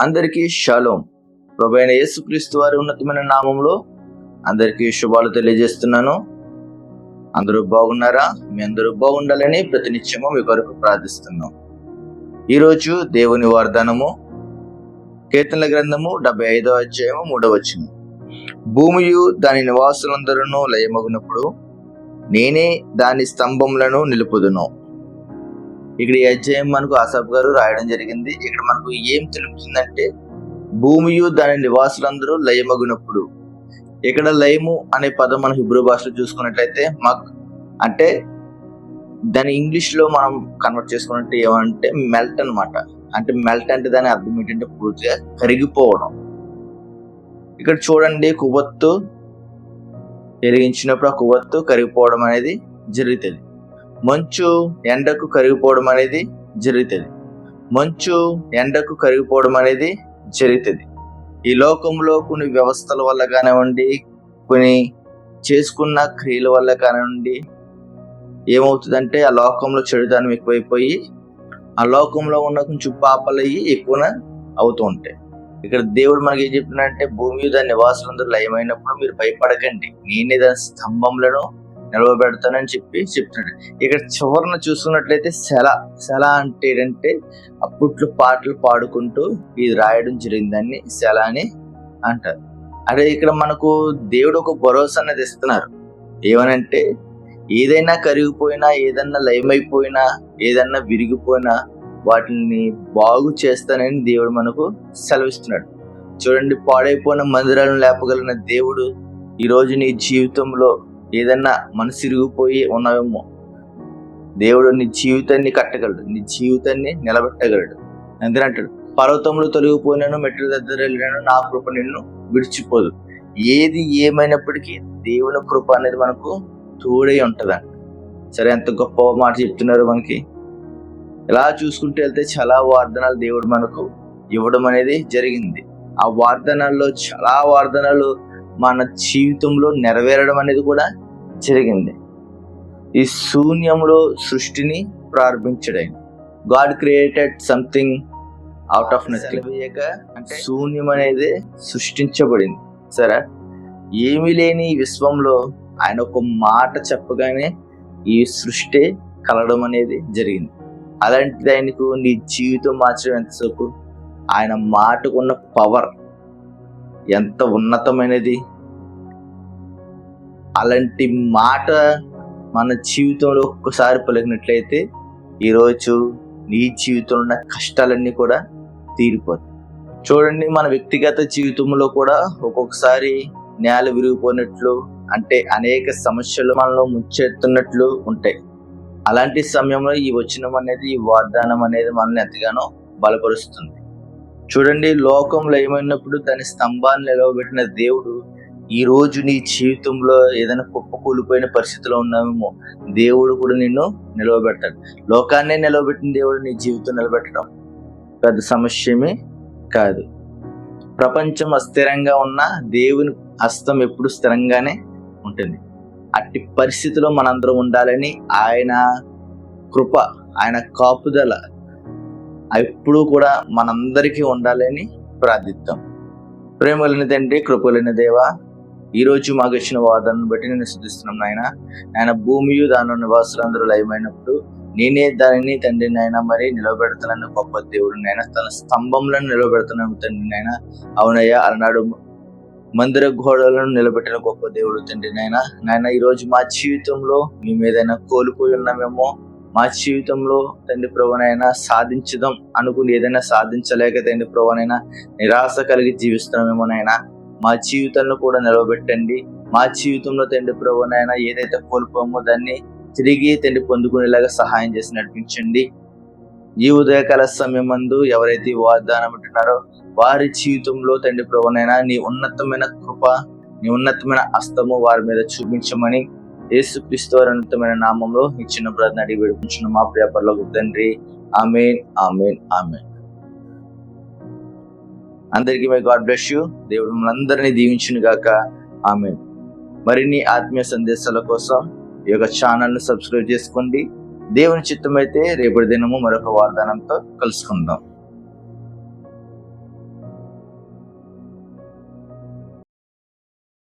అందరికీ షాలోం. ప్రభు అయిన యేసుక్రీస్తు వారి ఉన్నతమైన నామంలో అందరికీ శుభాలు తెలియజేస్తున్నాను. అందరూ బాగున్నారా? మీ అందరూ బాగుండాలని ప్రతినిత్యము మీ కొరకు ప్రార్థిస్తున్నాం. ఈరోజు దేవుని వాగ్దానము కీర్తనల గ్రంథము డెబ్బై ఐదో అధ్యాయము మూడవ భూమియు దాని నివాసులందరూ లయమగునప్పుడు నేనే దాని స్తంభములను నిలుపుదును. ఇక్కడ అధ్యాయం మనకు ఆసాబ్ గారు రాయడం జరిగింది. ఇక్కడ మనకు ఏం తెలుపుతుందంటే భూమియు దాని నివాసులందరూ లయమగునప్పుడు. ఇక్కడ లయము అనే పదం మనం హిబ్రూ భాషలో చూసుకున్నట్లయితే మాకు అంటే దాని ఇంగ్లీష్లో మనం కన్వర్ట్ చేసుకున్నట్టు ఏమంటే మెల్ట్ అన్నమాట. అంటే మెల్ట్ అంటే దాని అర్థం ఏంటంటే పూర్తిగా కరిగిపోవడం. ఇక్కడ చూడండి కొవ్వొత్తు వెలిగించినప్పుడు ఆ కొవ్వొత్తు కరిగిపోవడం అనేది జరుగుతుంది. మంచు ఎండకు కరిగిపోవడం అనేది జరుగుతుంది. మంచు ఎండకు కరిగిపోవడం అనేది జరుగుతుంది. ఈ లోకంలో కొన్ని వ్యవస్థల వల్ల కానివ్వండి కొన్ని చేసుకున్న క్రియల వల్ల కానివ్వండి ఏమవుతుందంటే ఆ లోకంలో చెడుదానం ఎక్కువైపోయి ఆ లోకంలో ఉన్న కొంచెం పాపలయ్యి ఎక్కువ అవుతూ ఉంటాయి. ఇక్కడ దేవుడు మనకి ఏం చెప్తున్నాడంటే భూమి దాని నివాసులందరూ లయమైనప్పుడు మీరు భయపడకండి. నేనే దాని స్తంభంలను నిలవబెడతానని చెప్పి చెప్తున్నాడు. ఇక్కడ చివరిన చూసుకున్నట్లయితే సెల సెల అంటే ఏంటంటే అప్పట్లో పాటలు పాడుకుంటూ ఇది రాయడం జరిగిందని సెల అని అంటారు. అదే ఇక్కడ మనకు దేవుడు ఒక భరోసా అనేది ఇస్తున్నారు. ఏమనంటే ఏదైనా కరిగిపోయినా ఏదన్నా లయమైపోయినా ఏదన్నా విరిగిపోయినా వాటిని బాగు చేస్తానని దేవుడు మనకు సెలవిస్తున్నాడు. చూడండి పాడైపోయిన మందిరాలను లేపగలిగిన దేవుడు ఈ నీ జీవితంలో ఏదన్నా మనసు ఇరిగిపోయి ఉన్నావేమో. దేవుడు నీ జీవితాన్ని కట్టగలడు. నీ జీవితాన్ని నిలబెట్టగలడు. అంతేనంటాడు పర్వతంలో తొలగిపోయినాను మెట్ల దగ్గర వెళ్ళినాను నా కృప నిన్ను విడిచిపోదు. ఏది ఏమైనప్పటికీ దేవుని కృప అనేది మనకు తోడై ఉంటదంట సరే ఎంత గొప్ప మాట చెప్తున్నారు మనకి. ఇలా చూసుకుంటూ వెళ్తే చాలా వార్ధనాలు దేవుడు మనకు ఇవ్వడం అనేది జరిగింది. ఆ వార్ధనాల్లో చాలా వార్ధనాలు మన జీవితంలో నెరవేరడం అనేది కూడా జరిగింది. ఈ శూన్యంలో సృష్టిని ప్రారంభించడం God created something out of nothing. అంటే శూన్యం అనేది సృష్టించబడింది. సరే? ఏమీ లేని విశ్వంలో ఆయన ఒక మాట చెప్పగానే ఈ సృష్టి కలగడం అనేది జరిగింది. అలాంటిది ఆయనకు నీ జీవితం మార్చడం ఎంతసేపు ఆయన మాటకున్న పవర్ ఎంత ఉన్నతమైనది? అలాంటి మాట మన జీవితంలో ఒక్కసారి పలికినట్లయితే ఈరోజు నీ జీవితంలో ఉన్న కష్టాలన్నీ కూడా తీరిపోతాయి. చూడండి మన వ్యక్తిగత జీవితంలో కూడా ఒక్కొక్కసారి నేల విరిగిపోయినట్లు అంటే అనేక సమస్యలు మనలో ముచ్చెత్తున్నట్లు ఉంటాయి. అలాంటి సమయంలో ఈ వచనం అనేది ఈ వాగ్దానం అనేది మనల్ని ఎంతగానో బలపరుస్తుంది. చూడండి లోకంలో ఏమైనప్పుడు దాని స్తంభాన్ని నిలవబెట్టిన దేవుడు ఈ రోజు నీ జీవితంలో ఏదైనా కుప్ప కూలిపోయిన పరిస్థితిలో ఉన్నామేమో దేవుడు కూడా నిన్ను నిలవబెడతాడు. లోకాన్నే నిలవబెట్టిన దేవుడు నీ జీవితం నిలబెట్టడం పెద్ద సమస్యమే కాదు. ప్రపంచం అస్థిరంగా ఉన్న దేవుని హస్తం ఎప్పుడు స్థిరంగానే ఉంటుంది. అట్టి పరిస్థితిలో మనందరం ఉండాలని ఆయన కృప ఆయన కాపుదల ఎప్పుడూ కూడా మనందరికీ ఉండాలని ప్రార్థిద్దాం ప్రేమలని తండ్రి కృపలేని దేవా ఈ రోజు మాకు ఇచ్చిన వాదనను బట్టి నేను శుద్ధిస్తున్నాం నాయన. ఆయన భూమియు దానిలో నివాసులందరూ లయమైనప్పుడు నేనే దానిని తండ్రి నాయన మరి నిలబెడతానని గొప్ప దేవుడు నాయన. తన స్తంభంలను నిలబెడుతున్నాను తండ్రి నాయన. అవునయ్యా అలనాడు మందిర గోడలను నిలబెట్టిన గొప్ప దేవుడు తండ్రి నాయన. నాయన ఈరోజు మా జీవితంలో మేము ఏదైనా కోల్పోయి ఉన్నామేమో. మా జీవితంలో తండ్రి ప్రభునైనా సాధించదాం అనుకుని ఏదైనా సాధించలేక తండ్రి ప్రభునైనా నిరాశ కలిగి జీవిస్తున్నామేమోనైనా మా జీవితంలో కూడా నిలవబెట్టండి. మా జీవితంలో తండ్రి ప్రభునైనా ఏదైతే కోల్పోమో దాన్ని తిరిగి తండ్రి పొందుకునేలాగా సహాయం చేసి నడిపించండి. ఈ ఉదయకాల సమయం మందు ఎవరైతే వాగ్దానం ఉంటున్నారో వారి జీవితంలో తండ్రి ప్రభునైనా నీ ఉన్నతమైన కృప నీ ఉన్నతమైన అస్తము వారి మీద చూపించమని యేసు క్రీస్తు వారి ఉన్నతమైన నామంలో ఇచ్చిన చిన్న అడిగి వేడుకుంటున్న. మా ప్రియపర్లో తండ్రి. Amen amen amen. అందరికీ మై గాడ్ బ్లెస్ యూ. దేవుడు మనందరినీ దీవించును గాక. ఆమె మరిన్ని ఆత్మీయ సందేశాల కోసం ఈ యొక్క ఛానల్ను సబ్స్క్రైబ్ చేసుకోండి. దేవుని చిత్తమైతే రేపటి దినము మరొక వాగ్దానంతో కలుసుకుందాం.